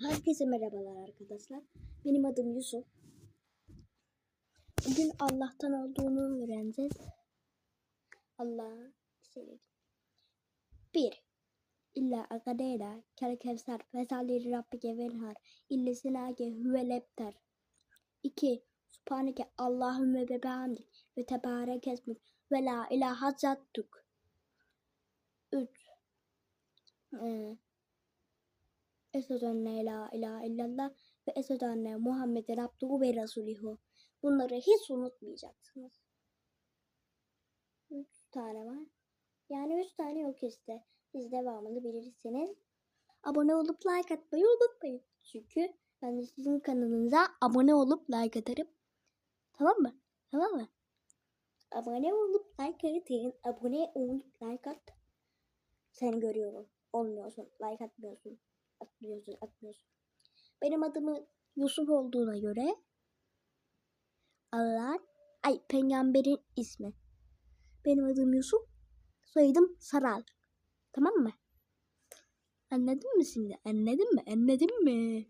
Herkese merhabalar arkadaşlar. Benim adım Yusuf. Bugün Allah'tan olduğunu öğreneceğiz. Allah senin. Bir. İlla akadera kel kevser fesalleri rabbike venhar ille sinage hüvelepter. İki. Subhaneke Allahümme ve bihamdik ve tebarek esmük ve la ilaha zattuk. Üç. Ee, Eşhedü en la ilahe illallah ve eşhedü enne Muhammeden abduhu ve rasuluhu. Bunları hiç unutmayacaksınız. Üç tane var. Yani üç tane yok işte. Biz devamını bilirsiniz. Abone olup like atmayı unutmayın. Çünkü ben de sizin kanalınıza abone olup like atarım. Tamam mı? Tamam mı? Abone olup like atın. Abone olup like at. Seni görüyorum. Olmuyorsun. Like atmıyorsun atmıyorsun, atmıyorsun. Benim adımı Yusuf olduğuna göre Allah, ay peygamberin ismi. Benim adım Yusuf, soyadım Saral. Tamam mı? Anladın mı şimdi? Anladın mı? Anladın mı?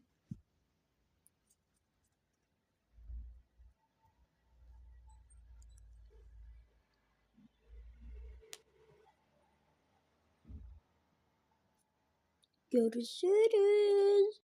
Görüşürüz.